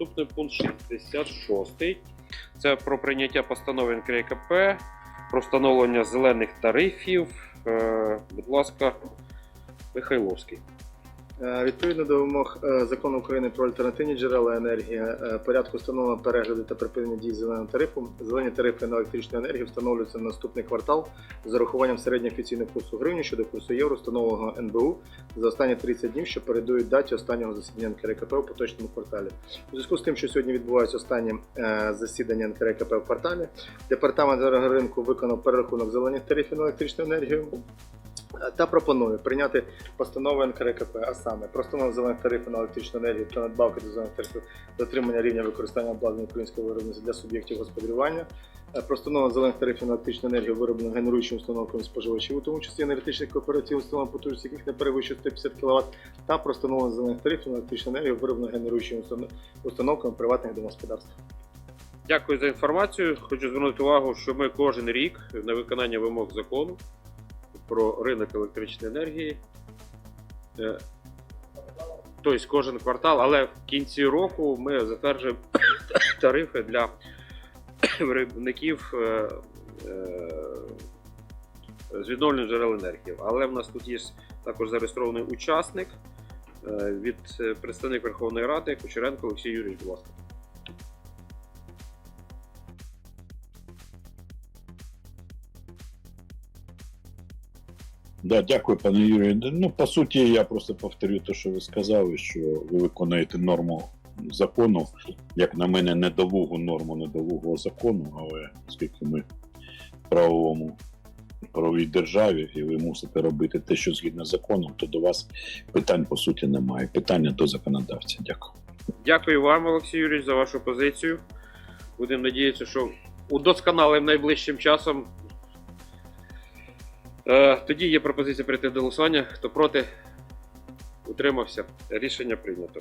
Наступний пункт 66. Це про прийняття постанови НКРКП, про встановлення зелених тарифів. Е, Будь ласка, Михайловський. Е, Відповідно до вимог е, закону України про альтернативні джерела енергії, е, порядку встановлення перегляду та припинення дії зеленого тарифу, зелені тарифи на електричну енергію встановлюються на наступний квартал з урахуванням середньоофіційного курсу гривні щодо курсу євро, встановленого НБУ за останні 30 днів, що передують даті останнього засідання НКРКП у поточному кварталі. У зв'язку з тим, що сьогодні відбувається останнє засідання НКРКП в кварталі, департамент енергоринку виконав перерахунок зелених тарифів на електричну енергію. Е, Та пропонує прийняти постанову НКРКП, а саме про встановлення зелених тарифів на електричну енергію та надбавки до зелених тарифів дотримання рівня використання обладнання українського виробництва для суб'єктів господарювання, е, про встановлення зелених тарифів на електричну енергію вироблено генеруючими установками споживачів, у тому числі енергетичних кооперативів, установ потужність яких не перевищує 150 кВт, та про встановлення зелених тарифів на електричну енергію вироблено генеруючими установ- установками приватних домогосподарств. Дякую за інформацію. Хочу звернути увагу, що ми кожен рік на виконання вимог закону про ринок електричної енергії. е, Тобто кожен квартал, але в кінці року ми затверджуємо тарифи для виробників е, е, з відновлення джерел енергії. Але в нас тут є також зареєстрований учасник від представник Верховної Ради Кучеренко Олексій Юрійович, будь ласка. Да, дякую, пане Юрію. Ну, по суті, я просто повторю те, що ви сказали, що ви виконуєте норму закону, як на мене, недолугу норму недолугого закону, але оскільки ми в правовому правовій державі, і ви мусите робити те, що згідно з законом, то до вас питань по суті немає. Питання до законодавця. Дякую. Дякую вам, Олексій Юрійович, за вашу позицію. Будемо надіятися, що удосконалим найближчим часом. Е, тоді є пропозиція прийти до голосування. Хто проти, утримався. Рішення прийнято.